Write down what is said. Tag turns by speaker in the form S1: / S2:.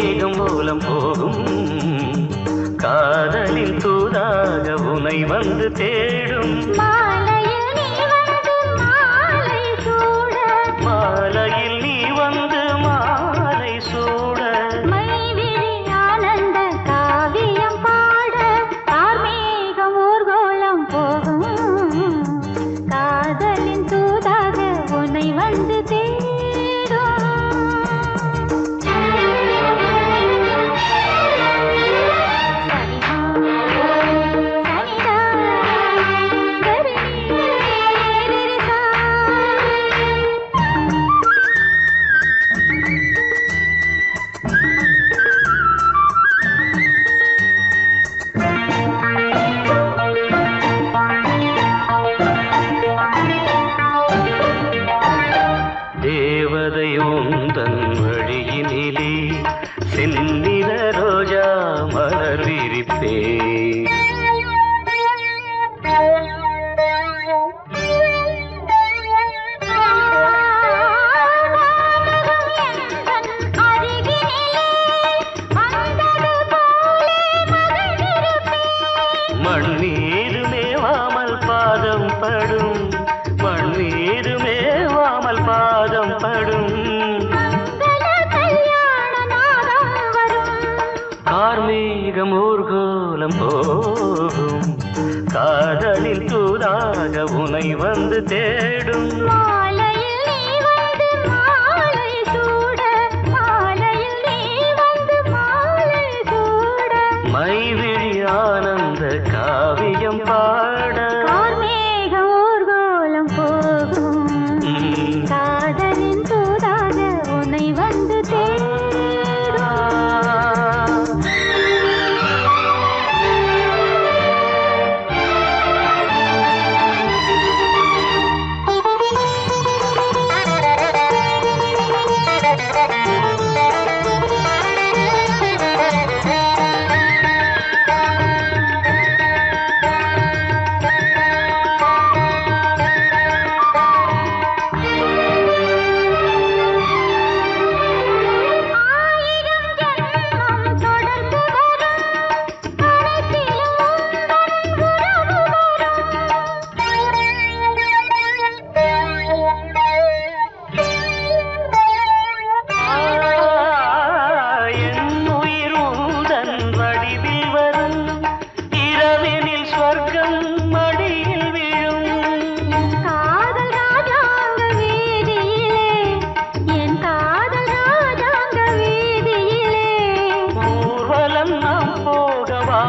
S1: மேகம் மூலம் போகும். காதலின் தூதாக உனை வந்து தேடும்.
S2: கார்மேகம் ஊர்கோலம் போகும். காதலில் தூதாக உனை வந்து தேடும். Thank you. போகவா